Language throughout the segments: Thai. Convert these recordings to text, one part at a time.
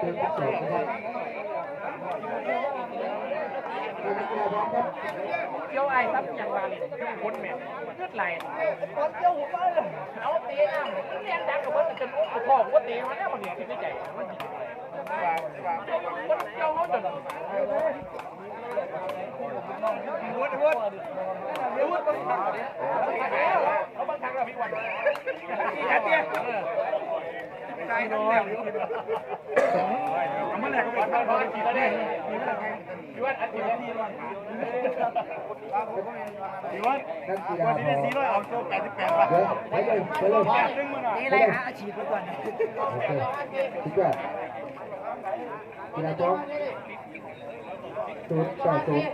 เป็นที่สองนะครับเป็นนัการ้อมครับเกี่ยวไอ้ครับอย่างว่าเนี่ยคนแม่เลือดไหลคนเกี่ยวหัวเลยเอาตีอะเลี้ยงดังกับเพิ่นจนโอ้พ่อหัวตีมันแล้วมันเนี่ยคิดใจมันดีคนเกี่ยวเขาจนวุ้นวุ้นวุ้นบางครั้งเขาบางครั้งเราพี่ วันแค่เนี้ยใช่น้อยมันแหลกก็เป็นพอกินแล้วเนี่ยพี่วันอาทิตย์นี้นักกีฬาพร้อมเดี๋ยวไปเลยไปเลยนี่อะไรฮะอาชีพมาก่อนโอเคสุดยอดกีฬาพร้อมศูนย์ต่อศูนย์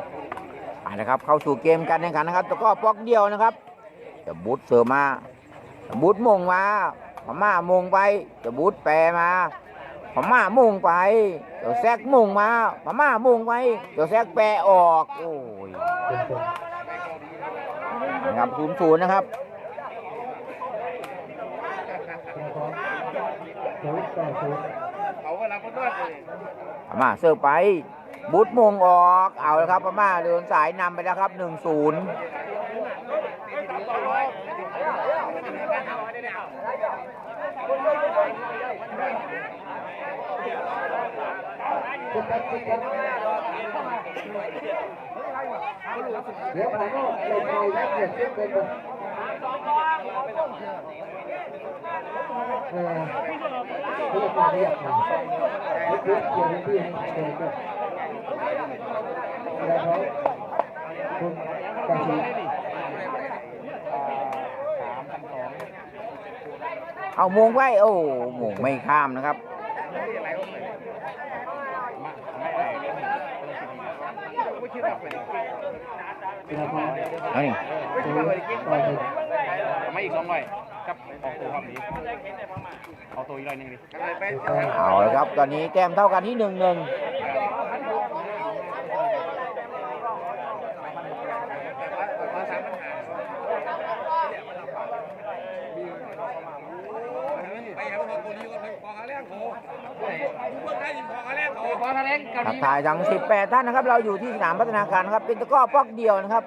ไปนะครับเข้าสู่เกมการแข่งขันนะครับตะกร้อปอกเดียวนะครับ จะบูทเสือมาจะบูทมงมาพม่ามงไปจะบูทแปรมาพม่ามงไปเดี๋ยวแซกมงมาพม่ามงไปเดี๋ยวแซกแปรออกโอ้ยนะครับศูนย์ศูนย์นะครับพม่าเสิร์ฟไปบูทมงออก เอาล้วครับพม่าเดินสายนำไปแล้วครับหนึ่งศูนย์ ทุกท่านทุกท่านเดี๋ยวผ่านนอกลงไปนักเรียนเส้นเป็นเออผู้การเรียกมาเพื่อนเกี่ยวกับที่ให้เกี่ยวกับแล้วเขาคุณตาชี เอามงไว้ โอ้มงไม่ข้ามนะครับกีฬาพร้อมเอานี่ศูนย์ต่อหนึ่งไม่อีกสองใบกับออกตัวความดีเอาตัวอีกร้อยหนึ่งดิเอาเลยครับ ตอนนี้แต้มเท่ากันที่หนึ่งหนึ่ง ไปหาพอตัวนี้ก็ พอขาแรงโผล่เพิ่งได้ยินพอขาแรงโผล่พอขาแรงเกาหทักลีทายทั้ง 18 ท่านนะครับ เราอยู่ที่สนามพัฒนาการนะครับ เป็นตะกร้อปอกเดียวนะครับ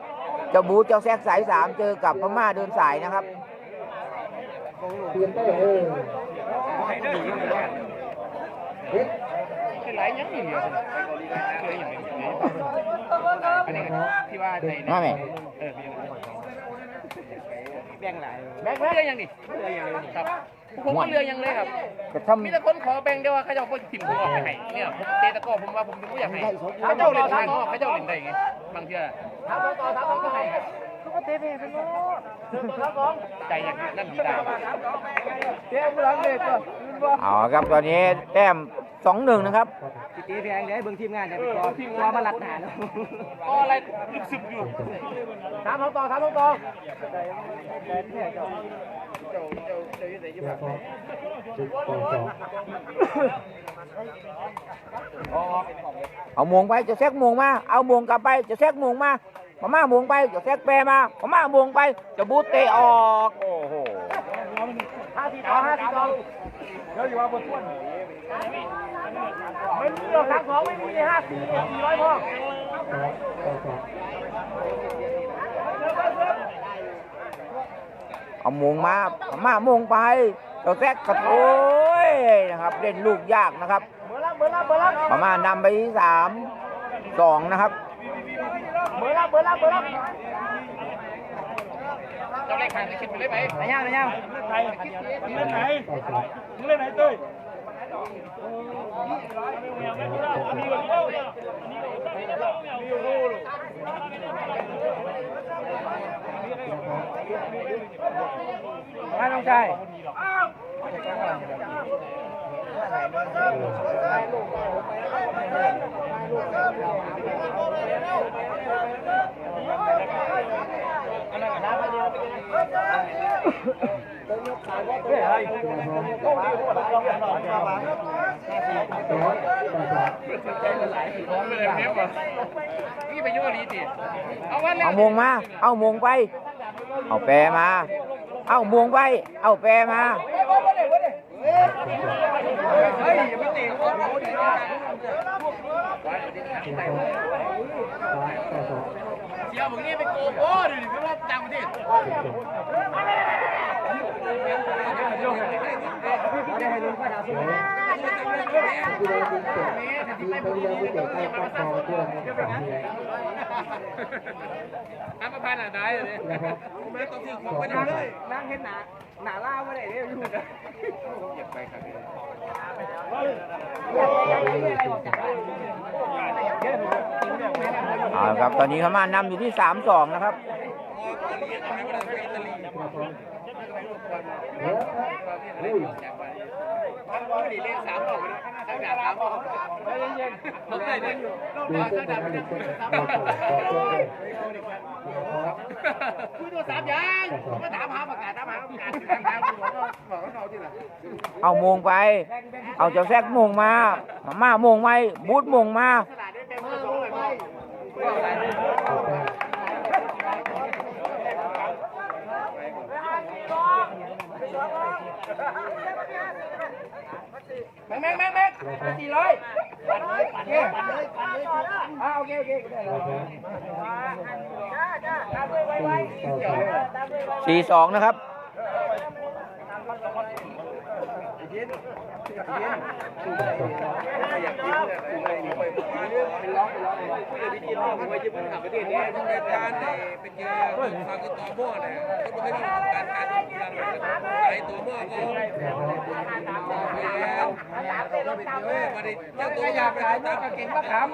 เจ้าบูเจ้าแซกสายสามเจอกับพม่าเดินสายนะครับเป็นไรยังมีเหลือเคยอย่างนี้อันนี้ที่ว่าในมาไหมเออแบ่งหลายแบ่งเรือยังดิเรือยังเลยครับ ผมก็เรือยังเลยครับจะทมีแต่คนขอแบ่งเดียวว่าเขาจะเอาไปถิ่มผมออกไปให้เนี่ยผมเตะตะกร้อผมว่าผมไม่อยากให้เขาเจ้าเล่นทางเขาเจ้าเล่นได้ไงบางเทีอะถามต่อถามต่อก็ให้เขา ก็เตะไปเป็นโลถามสองใจอย่างนั่นดีด้เตะบุรังเลยก็เอาครับตอนนี้แต้มสองหนึ่งนะครับตีแพงเดี๋ยวเบิ่งทีมงานเดี๋ยวไปต่อทีมงานมาลัดหนาเนาะก็อะไรลึกซึมอยู่ถามเขาต่อถามเขาต่อกีฬาพร้อมสิบต่อสองเอามงไปจะแซกมงมา เอามงกลับไปจะแซกมงมา พม่ามงไปจะแซกแปรมาพม่ามงไปจะบูทเตะออกโอ้โหห้าทีต่อห้าทีต่อเดี๋ยวอยู่ว่าบนท้วนไม่มีหรอกทางสองไม่มีห้าสี่สี่ร้อยพอสองต่อสองเอามงมาพม่ามงไปจะแซกกระโถยนะครับ เล่นลูกยากนะครับเบอร์ละเบอร์ละเบอร์ละพม่านำไปที่สามสองนะครับ เบอร์ละเบอร์ละเบอร์ละเราเลขขายคิดไปเลยไหมไหนย่างไหนย่างไหนเล่นไหนต่อสองเล่นไหนเต้ยไม่ต้องใช่กีฬาพร้อมสองต่อสามนี่ไปยั่วลีติ เอาวันเอามงมา เอามงไป เอาแปรมา เอามงไป เอาแปรมา เฮ้ยอย่าไปเตะเขาเขาดีนะทีละสองสามต่อสองเชียวมึงนี่ไปโกโก้ดิไม่ว่างประเทศ กีฬาทีมะไปเรือผู้เตะใกล้ป้องคอด้วยนะครับสายทำมาพันอะได้เลยนะครับไม่ต้องถึงสองไปเลยนั่งเห็นหนาหนาล่าไม่ได้เลยอยู่นะเอาครับ ตอนนี้พม่านำอยู่ที่สามสองนะครับเฮ้ยอุ้ยดีเล่นสามรอบเลยทั้งดาบสานๆผมได้เล่นอยู่ดูเส้นทางการเดินเส้นเราต่อต่อเส้นเลยนะครับ คุยตัวสามยังผมก็ถามหาประกาศถามหาประกาศถามหาบอกว่าบอกว่าเราที่ไหนเอาโมงไป เอาเจ้าแซกโมงมาพม่าโมงไปบูธโมงมา ตลาดได้เป็นมือสองเลยต่อไแม็กแม็กแม็กแม็กสี่ร้อยปั่นเลยปั่นเลยปั่นเลยปั่นเลยอ่าโอเคโอเคได้แล้วสี่ต่อสองสี่สองนะครับ เป็นล็อกเป็นล็อกคุยกับพี่จีนว่าผมไปญี่ปุ่นต่างประเทศเนี่ยต้องเป็นการเป็นเจอทางตัวม้อเนี่ยก็ไม่ได้การการการไอตัวม้อก็ก็อยากขายนกกระเก่งมะขาม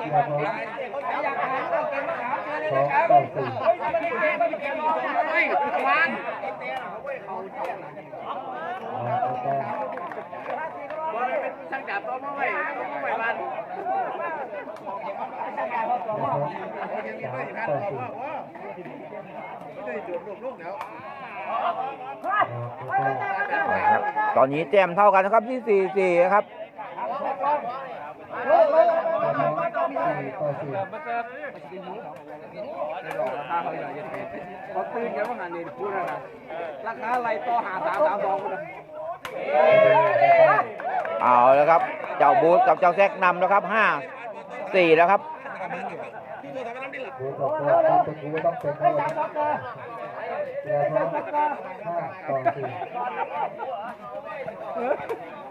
อยากขายนกกระเก่งมะขาม เชิญเลยนะครับเฮ้ยไม่ได้เก่งไม่ได้เก่งไม่วานช่างจับตัวมาไว้มาไว้บ้านยังมีด้วยพับอกว่าว่าไม่ครับตอนนี้แต้มเท่าครับที่สี่สี่นะครับเขาตื่นกันว่างานนี้พูดนะราคาอะไรต่อหาสามสามสองคนเอาแล้วครับ เจ้าบูธกับเจ้าแซกนำแล้วครับห้าสี่แล้วครับ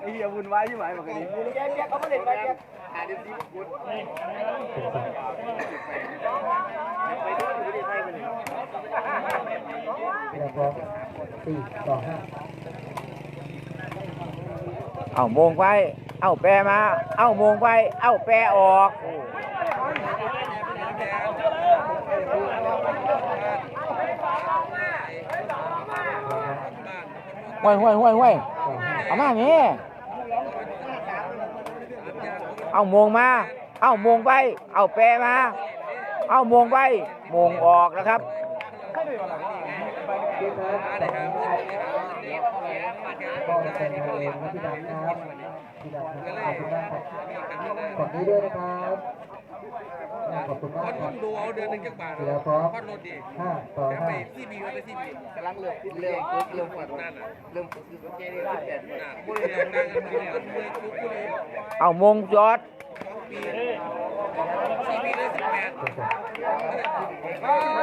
ไอ้เหี้ยวุ่นวายใช่ไหมบอก เขาไม่เล่ไปแกหาเดี๋ยวดีบุญสี่ต่อห้าเอาโมงไปเอาแปรมา เอาโมงไปเอาแปรออกห้วยห้วยห้วยห้วยต่อห้าเอามานี่ เอามงมา เอามงไป เอาแปรมา เอามงไปมงออกนะครับที่ครับครับพี่ดำนะครับขอบคุณครับขอบนี้ด้วยนะครับ คุณมากครับดูเอาเดือนหนึ่งจักบาทแล้วพร้อมพันรถดีห้าต่อแต่ห้าไปซีบีไปซีบีกำลังเริ่มเริ่มเริ่มปวดนั่นน่ะเริ่มปวดคือแกนี่แปดน่ะผู้เรียนนั่งกันอยู่กันเมื่อทุกผู้เรียนเอาโมงจอดปีซีบีเลยสิบแปดต่อสองซี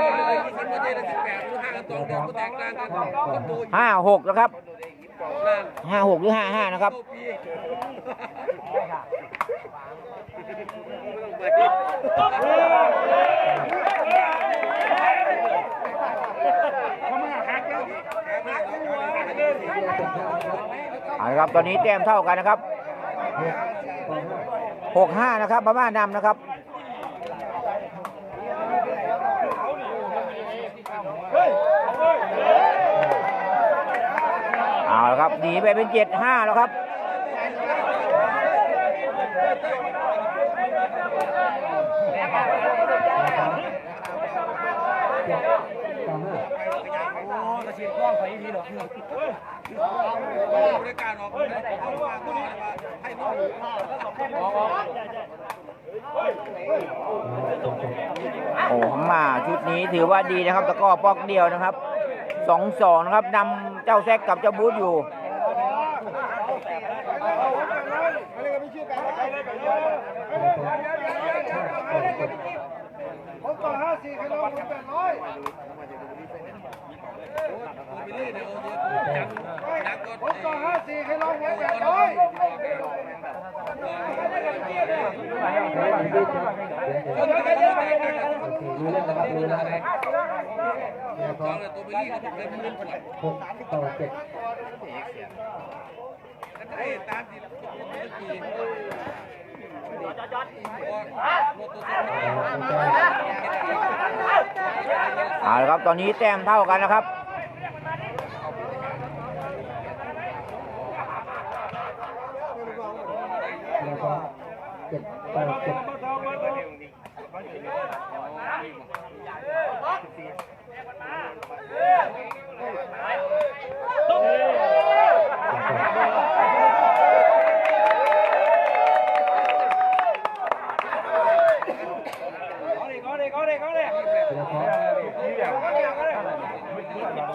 บีเลยยี่สิบประเทศเลยสิบแปดรู้ห่างกันสองเดือนก็แตกต่างกันคนดูห้าหกนะครับนั่นห้าหกหรือห้าห้านะครับ เอาละครับตอนนี้แต้มเท่ากันนะครับหกห้าหกห้านะครับพม่านำนะครับเอาละครับหนีไปเป็นเจ็ดห้าแล้วครับ เจ็ดต่อห้าบริการออกเลยเอามาก็ให้น้องโอ้มาชุดนี้ถือว่าดีนะครับตะก้อปอกเดียวนะครับสองสองนะครับนำเจ้าแซกกับเจ้าบูธอยู่ ผมต่อห้าสี่กิโลผมแปดร้อยผมต่อห้าสี่กิโลผมแปดร้อยรู้เรื่องนะครับรู้แล้วนะครับเนี่ยพอกต่อเจ็ด เอาละครับตอนนี้แต้มเท่ากันนะครับเนี่ยพอเจ็ดต่อเจ็ด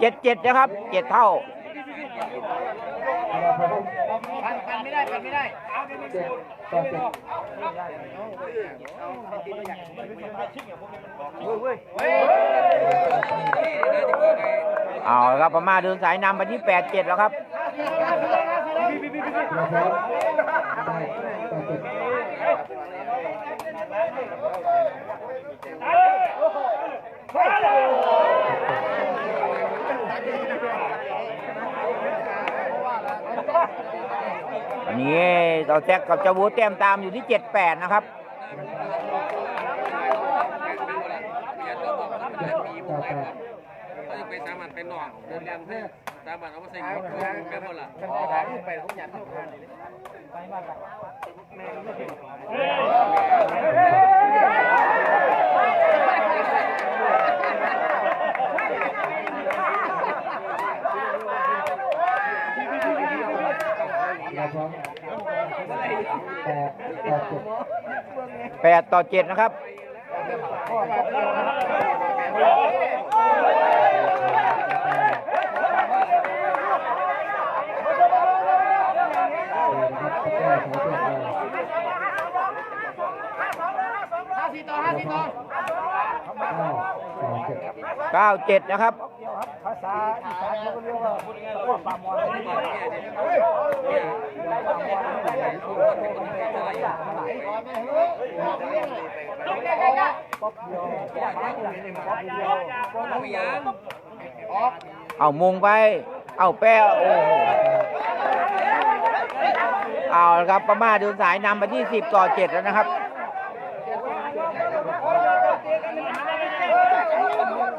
เจ็ดเจ็ดนะครับเจ็ดเท่าปันปันไม่ได้ปันไม่ได้เจ็ดต่อเจ็ดเอาละครับพม่าเดินสายนำไปที่แปดเจ็ดแล้วครับเราพร้อมได้ ตอนนี้เราแจ็คกับเจ้าบูแต้มตามอยู่ที่เจ็ดแปดนะครับต่อแปดไปสามันเป็นหนอนเดินเรียนให้สามันเอามาใส่หัวแม่หมดละไปผมอยากเข้าทานเลยเราพร้อม แปดต่อเจ็ดแปดต่อเจ็ดนะครับ ห้าสี่ต่อห้าสี่ต่อเก้าต่อเจ็ดเก้าเจ็ดนะครับเอามุงไป เอาแป้วโอ้เอาครับพม่าดินสายนำไปที่สิบต่อเจ็ดแล้วนะครับ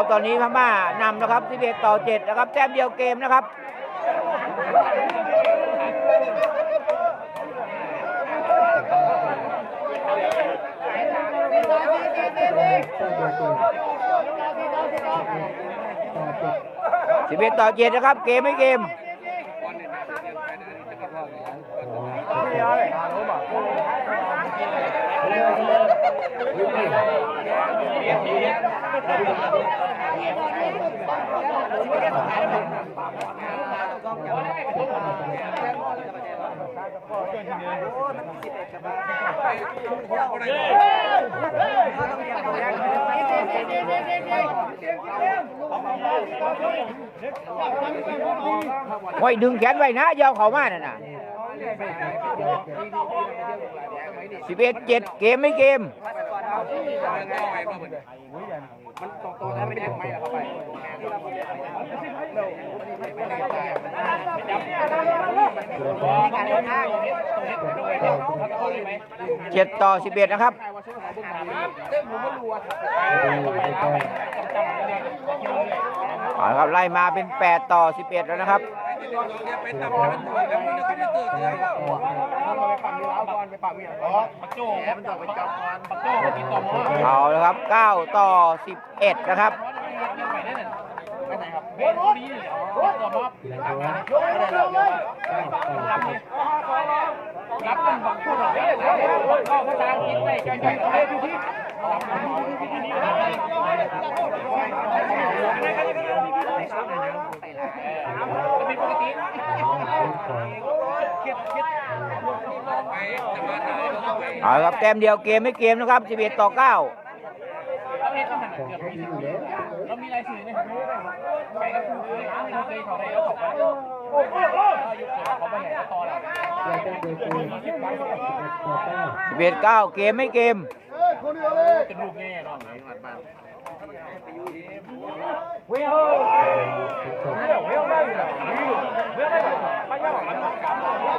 ะครับ ตอนนี้พม่านำนะครับ11ต่อ7นะครับแต้มเดียวเกมนะครับ11ต่อ7นะครับ เกมไม่เกม ไว้ดึงแขนไว้นะยาวเขามาน่ะนะสิบเอ็ดเจ็ดเกมไม่เกม มันตรงตัวแล้วไม่ได้ไม่ละเข้าไป เจ็ดต่อสิบเอ็ดนะครับเอาละครับไล่มาเป็น8ต่อ11แล้วนะครับปักโจ้มันจะไปจับปักโจ้ติดต่อหมอเอาละครับ 9ต่อ11นะครับไปได้นั่นไปไหนครับเบนดีเหรอต่อหมอรับกันบังพูดหน่อยเข้าภาษาอังกฤษได้จอยๆเฮ้ยดูที่เป็นปกติเอาละครับแต้มเดียวเกมไม่เกมนะครับ11ต่อ9 เราเห็นขนาเกือบมีเรามีรายสื่อเนี่ยไปก็คือเคยเคยเขาได้แล้วเขาไปโอ้โหยุคเขาไปไหนก็ต่อแล้ว11 9เก้าเกมไม่เกมเป็นลูกแง่นอนไหนหมัดบ้านร้านได้ลูก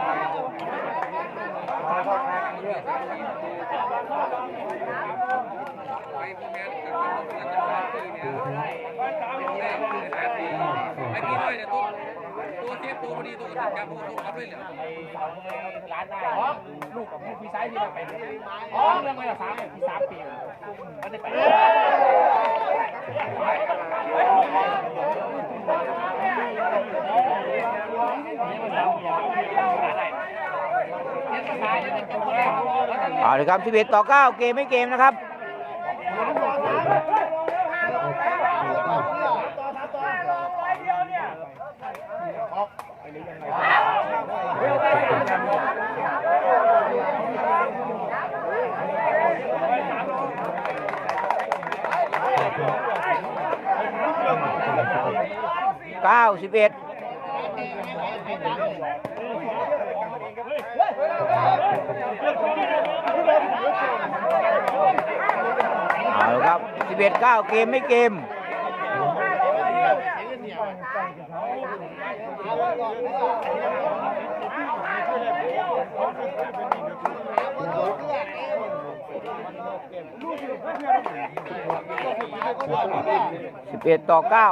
กับลูก พี่ซ้ายที่เราไปอ๋อเรื่องไปละสามพี่สามปีมันได้ไปเรียนภาษาจะเป็นตัวแรกเอาเลยครับ11ต่อ 9 เกมไม่เกมนะครับ 9 11 เอาล เอาครับ11 9 เกมไม่เกมสิบเอ็ดต่อเก้า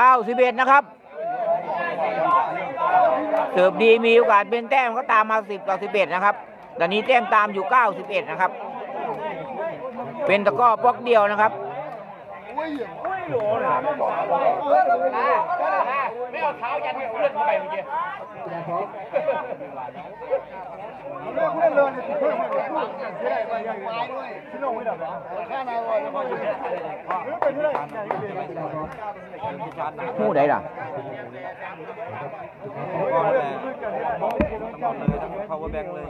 91 นะครับเสิร์ฟดีมีโอกาสเป็นแต้มก็ตามมา 10 ต่อ 11 นะครับ ตอนนี้แต้มตามอยู่ 91 นะครับ เป็นตะก้อปล็อกเดียวนะครับ เอาเท้ายันเพื่อนเข้าไปเมื่อกี้หู้ได้ล่ะ power bank เลย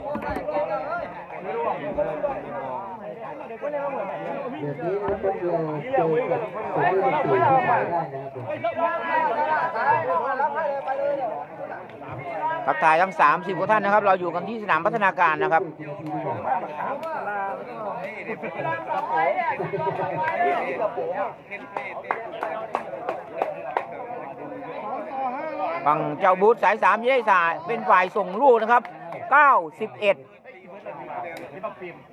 เดี๋ยวนี้มันเป็นเรื่องเกี่ยว กับสายสื่อที่ขายได้นะครับผมทักทายทั้ง 30กว่าท่านนะครับ เราอยู่กันที่สนามพัฒนาการนะครับ ฝั่งเจ้าบูธสายสามยี่ได้สายเป็นฝ่ายส่งลูกนะครับ 91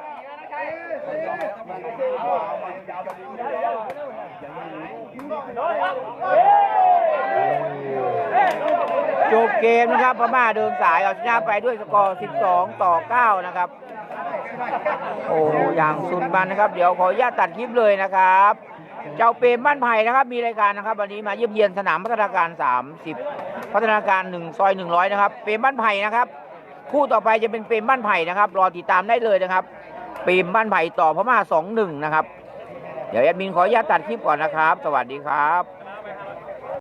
จบเกมนะครับพม่าเดินสายเอาชนะไปด้วยสกอร์ 12 ต่อ 9 นะครับ โอ้อย่างสุดมันนะครับ เดี๋ยวขออนุญาตตัดคลิปเลยนะครับ เจ้าเปรมบ้านไผ่นะครับ มีรายการนะครับ วันนี้มาเยี่ยมเยียนสนามพัฒนาการ 30 พัฒนาการ 1 ซอย 100 นะครับ เปรมบ้านไผ่นะครับ คู่ต่อไปจะเป็นเปรมบ้านไผ่นะครับ รอติดตามได้เลยนะครับ ปีมบ้านไผ่ต่อพม่าสองหนึ่งนะครับ เดี๋ยวแอดมินขออนุญาตตัดคลิปก่อนนะครับ สวัสดีครับ